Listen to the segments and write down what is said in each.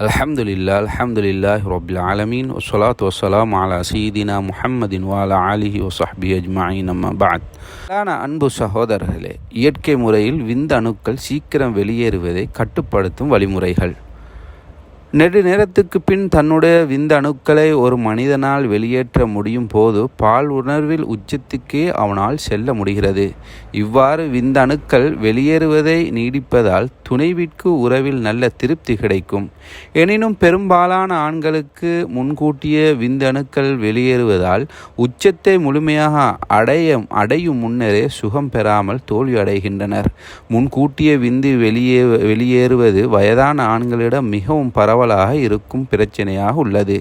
அலமதுல்லா அலமதுல்லாஹ் ரபில் ஆலமீன் ஒசலாத் வசலாம் அலா சீதினா முஹம்மதின் வாலா அலிஹி ஒசஹபி அஜ்மாயின் அம்மா பாத் பிரதான அன்பு சகோதரர்களே இயற்கை முறையில் விந்த அணுக்கள் சீக்கிரம் வெளியேறுவதை கட்டுப்படுத்தும் வழிமுறைகள். நெடு நேரத்துக்கு பின் தன்னுடைய விந்தணுக்களை ஒரு மனிதனால் வெளியேற்ற முடியும் போது பால் உணர்வில் உச்சத்துக்கே அவனால் செல்ல முடிகிறது. இவ்வாறு விந்தணுக்கள் வெளியேறுவதை நீடிப்பதால் துணைவிற்கு உறவில் நல்ல திருப்தி கிடைக்கும். எனினும் பெரும்பாலான ஆண்களுக்கு முன்கூட்டிய விந்தணுக்கள் வெளியேறுவதால் உச்சத்தை முழுமையாக அடைய அடையும் முன்னரே சுகம் பெறாமல் தோல்வி அடைகின்றனர் முன்கூட்டிய விந்து வெளியே வெளியேறுவது வயதான ஆண்களிடம் மிகவும் பரவலாக இருக்கும் பிரச்சனையாக உள்ளது.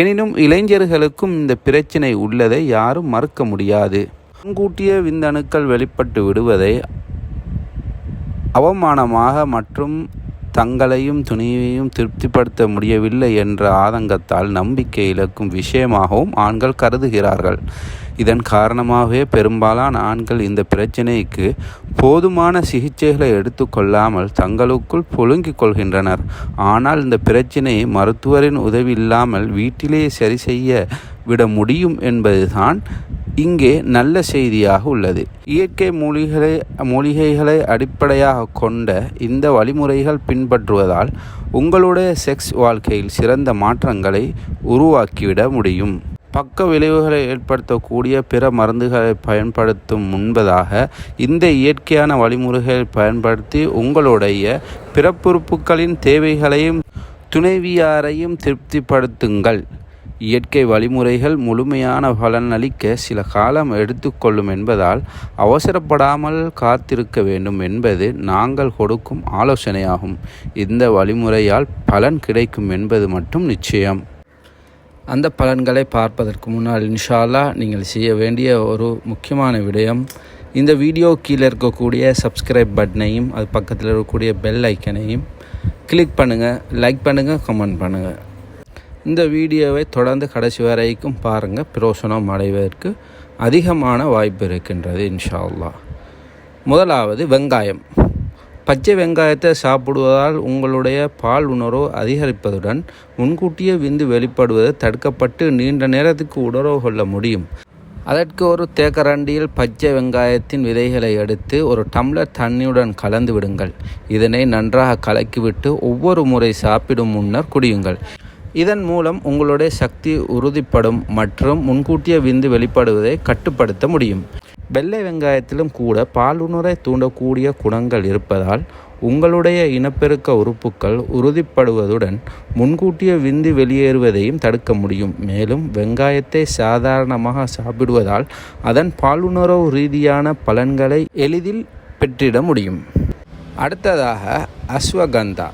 எனினும் இளைஞர்களுக்கும் இந்த பிரச்சனை உள்ளதை யாரும் மறுக்க முடியாது. முன்கூட்டிய விந்தணுக்கள் வெளிப்பட்டு விடுவதை அவமானமாக மற்றும் தங்களையும் துணியையும் திருப்திப்படுத்த முடியவில்லை என்ற ஆதங்கத்தால் நம்பிக்கை இழக்கும் விஷயமாகவும் ஆண்கள் கருதுகிறார்கள். இதன் காரணமாகவே பெரும்பாலான ஆண்கள் இந்த பிரச்சினைக்கு போதுமான சிகிச்சைகளை எடுத்துக்கொள்ளாமல் தங்களுக்குள் புழுங்கிக் கொள்கின்றனர். ஆனால் இந்த பிரச்சினையை மருத்துவரின் உதவி இல்லாமல் வீட்டிலேயே சரி செய்ய விட முடியும் என்பதுதான் இங்கே நல்ல செய்தியாக உள்ளது. இயற்கை மூலிகளை மூலிகைகளை அடிப்படையாக கொண்ட இந்த வழிமுறைகள் பின்பற்றுவதால் உங்களுடைய செக்ஸ் வாழ்க்கையில் சிறந்த மாற்றங்களை உருவாக்கிவிட முடியும். பக்க விளைவுகளை ஏற்படுத்தக்கூடிய பிற மருந்துகளை பயன்படுத்தும் முன்பதாக இந்த இயற்கையான வழிமுறைகளை பயன்படுத்தி உங்களுடைய பிறப்புறுப்புகளின் தேவைகளையும் துணைவியாரையும் திருப்திப்படுத்துங்கள். இயற்கை வழிமுறைகள் முழுமையான பலனளிக்க சில காலம் எடுத்துக்கொள்ளும் என்பதால் அவசரப்படாமல் காத்திருக்க வேண்டும் என்பது நாங்கள் கொடுக்கும் ஆலோசனையாகும். இந்த வழிமுறையால் பலன் கிடைக்கும் என்பது மட்டும் நிச்சயம். அந்த பலன்களை பார்ப்பதற்கு முன்னால் இன்ஷால்லா நீங்கள் செய்ய வேண்டிய ஒரு முக்கியமான விடயம் இந்த வீடியோ கீழே இருக்கக்கூடிய சப்ஸ்கிரைப் பட்டனையும் அது பக்கத்தில் இருக்கக்கூடிய பெல் ஐக்கனையும் கிளிக் பண்ணுங்கள் லைக் பண்ணுங்கள் கமெண்ட் பண்ணுங்கள் இந்த வீடியோவை தொடர்ந்து கடைசி வரைக்கும் பாருங்கள் பிரோசனம் அடைவதற்கு அதிகமான வாய்ப்பு இருக்கின்றது இன்ஷா அல்லா முதலாவது வெங்காயம். பச்சை வெங்காயத்தை சாப்பிடுவதால் உங்களுடைய பால் உணர்வு அதிகரிப்பதுடன் முன்கூட்டியே விந்து வெளிப்படுவது தடுக்கப்பட்டு நீண்ட நேரத்துக்கு உணர்வு கொள்ள முடியும். அதற்கு ஒரு தேக்கரண்டியில் பச்சை வெங்காயத்தின் விதைகளை எடுத்து ஒரு டம்ளர் தண்ணியுடன் கலந்து விடுங்கள். இதனை நன்றாக கலக்கிவிட்டு ஒவ்வொரு முறை சாப்பிடும் முன்னர் குடியுங்கள். இதன் மூலம் உங்களுடைய சக்தி உறுதிப்படும் மற்றும் முன்கூட்டிய விந்து வெளிப்படுவதை கட்டுப்படுத்த முடியும். வெள்ளை வெங்காயத்திலும் கூட பாலுணரை தூண்டக்கூடிய குணங்கள் இருப்பதால் உங்களுடைய இனப்பெருக்க உறுப்புகள் உறுதிப்படுவதுடன் முன்கூட்டிய விந்து வெளியேறுவதையும் தடுக்க முடியும். மேலும் வெங்காயத்தை சாதாரணமாக சாப்பிடுவதால் அதன் பாலுணர்வு ரீதியான பலன்களை எளிதில் பெற்றிட முடியும். அடுத்ததாக அஸ்வகந்தா.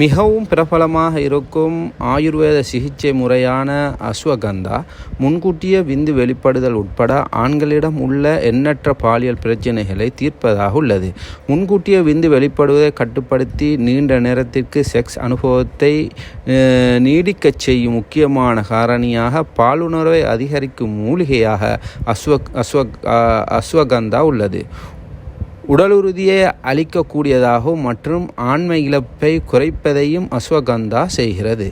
மிகவும் பிரபலமாக இருக்கும் ஆயுர்வேத சிகிச்சை முறையான அஸ்வகந்தா முன்கூட்டிய விந்து வெளிப்படுதல் உட்பட ஆண்களிடம் உள்ள எண்ணற்ற பாலியல் பிரச்சனைகளை தீர்ப்பதாக உள்ளது. முன்கூட்டிய விந்து வெளிப்படுவதை கட்டுப்படுத்தி நீண்ட நேரத்திற்கு செக்ஸ் அனுபவத்தை நீடிக்கச் செய்யும் முக்கியமான காரணியாக பாலுணர்வை அதிகரிக்கும் மூலிகையாக அஸ்வ அஸ்வ அஸ்வகந்தா உள்ளது. உடலுறுதியை அளிக்கக்கூடியதாகவும் மற்றும் ஆண்மை இழப்பை குறைப்பதையும் அஸ்வகந்தா செய்கிறது.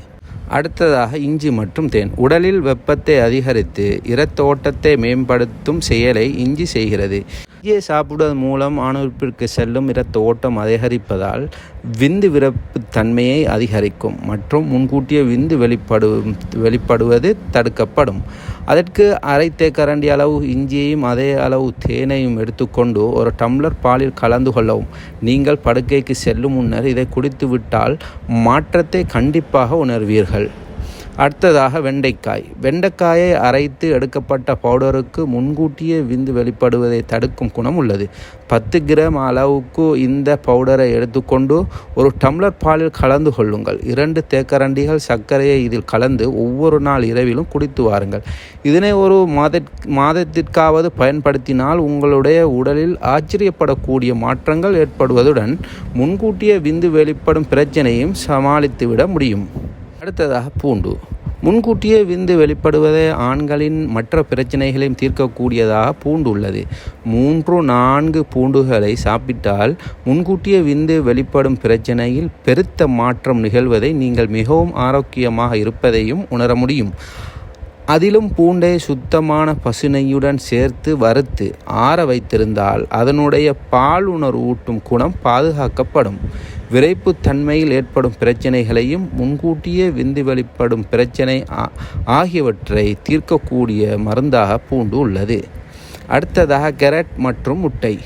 அடுத்ததாக இஞ்சி மற்றும் தேன். உடலில் வெப்பத்தை அதிகரித்து இரத்தோட்டத்தை மேம்படுத்தும் செயலை இஞ்சி செய்கிறது. இஞ்சியை சாப்பிடுவதன் மூலம் ஆணுறுப்பிற்கு செல்லும் இரத்த ஓட்டம் அதிகரிப்பதால் விந்து விரப்பு தன்மையை அதிகரிக்கும் மற்றும் முன்கூட்டிய விந்து வெளிப்படு வெளிப்படுவது தடுக்கப்படும். அதற்கு அரை தேக்கரண்டி அளவு இஞ்சியையும் அதே அளவு தேனையும் எடுத்துக்கொண்டு ஒரு டம்ளர் பாலில் கலந்து கொள்ளவும். நீங்கள் படுக்கைக்கு செல்லும் முன்னர் இதை குடித்துவிட்டால் மாற்றத்தை கண்டிப்பாக உணர்வீர்கள். அடுத்ததாக வெண்டைக்காய். வெண்டைக்காயை அரைத்து எடுக்கப்பட்ட பவுடருக்கு முன்கூட்டியே விந்து வெளிப்படுவதை தடுக்கும் குணம் உள்ளது. பத்து கிராம் அளவுக்கு இந்த பவுடரை எடுத்துக்கொண்டு ஒரு டம்ளர் பாலில் கலந்து கொள்ளுங்கள். இரண்டு தேக்கரண்டிகள் சர்க்கரையை இதில் கலந்து ஒவ்வொரு நாள் இரவிலும் குடித்து வாருங்கள். இதனை ஒரு மாத மாதத்திற்காவது பயன்படுத்தினால் உங்களுடைய உடலில் ஆச்சரியப்படக்கூடிய மாற்றங்கள் ஏற்படுவதுடன் முன்கூட்டிய விந்து வெளிப்படும் பிரச்சனையும் சமாளித்துவிட முடியும். அடுத்ததாக பூண்டு. முன்கூட்டியே விந்து வெளிப்படுவதே ஆண்களின் மற்ற பிரச்சனைகளையும் தீர்க்கக்கூடியதாக பூண்டு உள்ளது. மூன்று நான்கு பூண்டுகளை சாப்பிட்டால் முன்கூட்டியே விந்து வெளிப்படும் பிரச்சனையில் பெருத்த மாற்றம் நிகழ்வதை நீங்கள் மிகவும் ஆரோக்கியமாக இருப்பதையும் உணர முடியும். அதிலும் பூண்டை சுத்தமான பசுனையுடன் சேர்த்து வறுத்து ஆற வைத்திருந்தால் அதனுடைய பாலுணர் ஊட்டும் குணம் பாதுகாக்கப்படும். விரைப்புத்தன்மையில் ஏற்படும் பிரச்சனைகளையும் முன்கூட்டியே விந்து வெளிப்படும் பிரச்சனை ஆகியவற்றை தீர்க்கக்கூடிய மருந்தாக பூண்டு உள்ளது. அடுத்ததாக கெரட் மற்றும் முட்டை.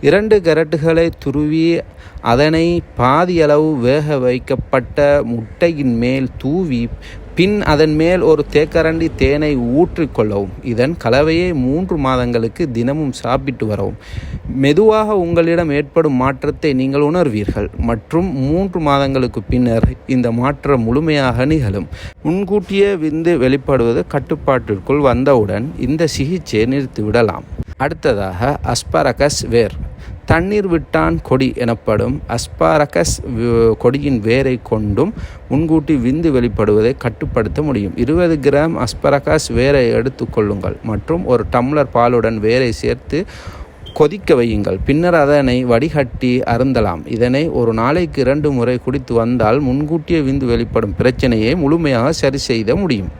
இரண்டு கெரட்டுகளை துருவி அதனை பாதியளவு வேக வைக்கப்பட்ட முட்டையின் மேல் தூவி பின் அதன் மேல் ஒரு தேக்கரண்டி தேனை ஊற்றிக்கொள்ளவும் இதன் கலவையை மூன்று மாதங்களுக்கு தினமும் சாப்பிட்டு வரவும். மெதுவாக உங்களிடம் ஏற்படும் மாற்றத்தை நீங்கள் உணர்வீர்கள். மற்றும் மூன்று மாதங்களுக்கு பின்னர் இந்த மாற்றம் முழுமையாக நிகழும். முன்கூட்டியே விந்து வெளிப்படுவது கட்டுப்பாட்டிற்குள் வந்தவுடன் இந்த சிகிச்சையை நிறுத்திவிடலாம். அடுத்ததாக அஸ்பரகஸ் வேர். தண்ணீர் விட்டான் கொடி எனப்படும். அஸ்பாரகஸ் கொடியின் வேரை கொண்டும் முன்கூட்டி விந்து வெளிப்படுவதை கட்டுப்படுத்த முடியும். இருபது கிராம் அஸ்பரகஸ் வேரை எடுத்துக்கொள்ளுங்கள் மற்றும் ஒரு டம்ளர் பாலுடன் வேரை சேர்த்து கொதிக்க வையுங்கள். பின்னர் அதனை வடிகட்டி அருந்தலாம். இதனை ஒரு நாளைக்கு இரண்டு முறை குடித்து வந்தால் முன்கூட்டிய விந்து வெளிப்படும் பிரச்சனையை முழுமையாக சரி செய்த முடியும்.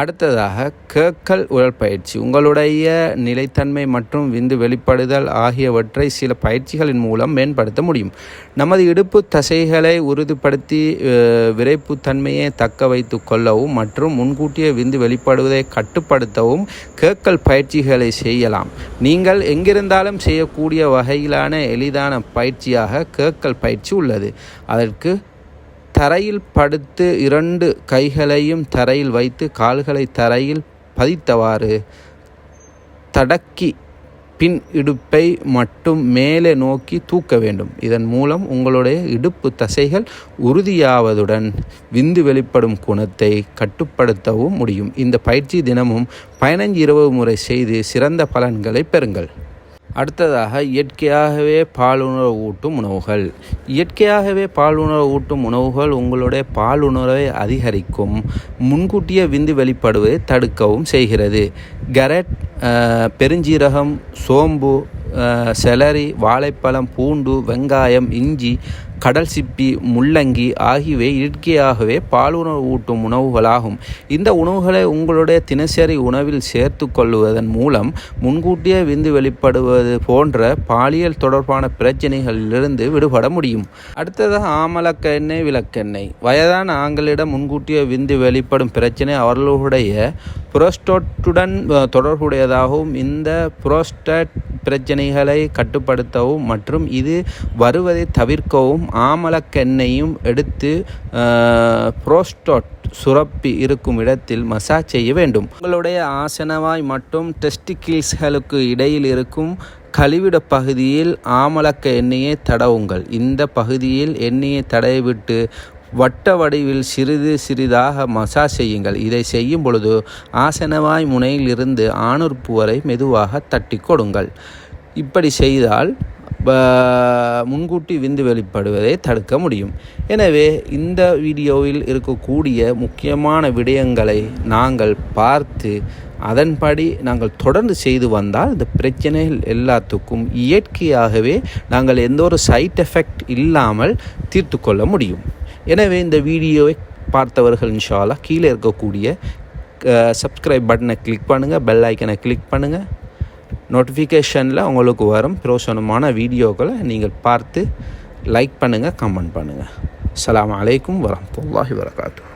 அடுத்ததாக கேக்கல் உடற்பயிற்சி. உங்களுடைய நிலைத்தன்மை மற்றும் விந்து வெளிப்படுதல் ஆகியவற்றை சில பயிற்சிகளின் மூலம் மேம்படுத்த முடியும். நமது இடுப்பு தசைகளை உறுதிப்படுத்தி விரைப்புத்தன்மையை தக்க வைத்து கொள்ளவும் மற்றும் முன்கூட்டிய விந்து வெளிப்படுவதை கட்டுப்படுத்தவும் கேக்கல் பயிற்சிகளை செய்யலாம். நீங்கள் எங்கிருந்தாலும் செய்யக்கூடிய வகையிலான எளிதான பயிற்சியாக கேக்கல் பயிற்சி உள்ளது. அதற்கு தரையில் படுத்து இரண்டு கைகளையும் தரையில் வைத்து கால்களை தரையில் பதித்தவாறு தடக்கி பின் இடுப்பை மட்டும் மேலே நோக்கி தூக்க வேண்டும். இதன் மூலம் உங்களுடைய இடுப்பு தசைகள் உறுதியாவதுடன் விந்து வெளிப்படும் குணத்தை கட்டுப்படுத்தவும் முடியும். இந்த பயிற்சி தினமும் பதினஞ்சு இருபது முறை செய்து சிறந்த பலன்களை பெறுங்கள். அடுத்ததாக இயற்கையாகவே பாலுணர்வு ஊட்டும் உணவுகள். இயற்கையாகவே பாலுணர்வு ஊட்டும் உணவுகள் உங்களுடைய பாலுணர்வை அதிகரிக்கும். முன்கூட்டிய விந்து வெளிப்படுவதை தடுக்கவும் செய்கிறது. கரட் பெருஞ்சீரகம் சோம்பு செலரி வாழைப்பழம் பூண்டு வெங்காயம் இஞ்சி கடல் சிப்பி முள்ளங்கி ஆகியவை இயற்கையாகவே பாலுணவு ஊட்டும் உணவுகளாகும். இந்த உணவுகளை உங்களுடைய தினசரி உணவில் சேர்த்து கொள்வதன் மூலம் முன்கூட்டியே விந்து வெளிப்படுவது போன்ற பாலியல் தொடர்பான பிரச்சனைகளிலிருந்து விடுபட முடியும். அடுத்ததாக ஆமலக்கெண்ணெய் விளக்கெண்ணெய். வயதான ஆண்களிடம் முன்கூட்டியே விந்து வெளிப்படும் பிரச்சனை அவர்களுடைய புரோஸ்டோட்டுடன் தொடர்புடையதாகவும் இந்த புரோஸ்டட் பிரச்சனைகளை கட்டுப்படுத்தவும் மற்றும் இது வருவதை தவிர்க்கவும் ஆமலக்கெண்ணையும் எடுத்து புரோஸ்டோட் சுரப்பி இருக்கும் இடத்தில் மசாஜ் செய்ய வேண்டும். உங்களுடைய ஆசனவாய் மற்றும் டெஸ்டிகில்ஸ்களுக்கு இடையில் இருக்கும் கழிவிட பகுதியில் ஆமலக்க எண்ணெயை தடவுங்கள். இந்த பகுதியில் எண்ணெயை தடவிவிட்டு வட்ட வடிவில் சிறிது சிறிதாக மசாஜ் செய்யுங்கள். இதை செய்யும் பொழுது ஆசனவாய் முனையில் இருந்து ஆணுறுப்பு வரை மெதுவாக தட்டி கொடுங்கள். இப்படி செய்தால் முன்கூட்டி விந்து வெளிப்படுவதை தடுக்க முடியும். எனவே இந்த வீடியோவில் இருக்கக்கூடிய முக்கியமான விடயங்களை நாங்கள் பார்த்து அதன்படி நாங்கள் தொடர்ந்து செய்து வந்தால் இந்த பிரச்சனைகள் எல்லாத்துக்கும் இயற்கையாகவே நாங்கள் எந்த ஒரு சைட் எஃபெக்ட் இல்லாமல் தீர்த்து கொள்ள முடியும். எனவே இந்த வீடியோவை பார்த்தவர்கள் இன்ஷாலா கீழே இருக்கக்கூடிய சப்ஸ்கிரைப் பட்டனை கிளிக் பண்ணுங்கள் பெல் ஐக்கனை கிளிக் பண்ணுங்கள் நோட்டிஃபிகேஷனில் உங்களுக்கு வரும் பிரோசனமான வீடியோக்களை நீங்கள் பார்த்து லைக் பண்ணுங்கள் கமெண்ட் பண்ணுங்கள் அலாம் அலைக்கும் வரமத்துல்லாஹி வரகாத்து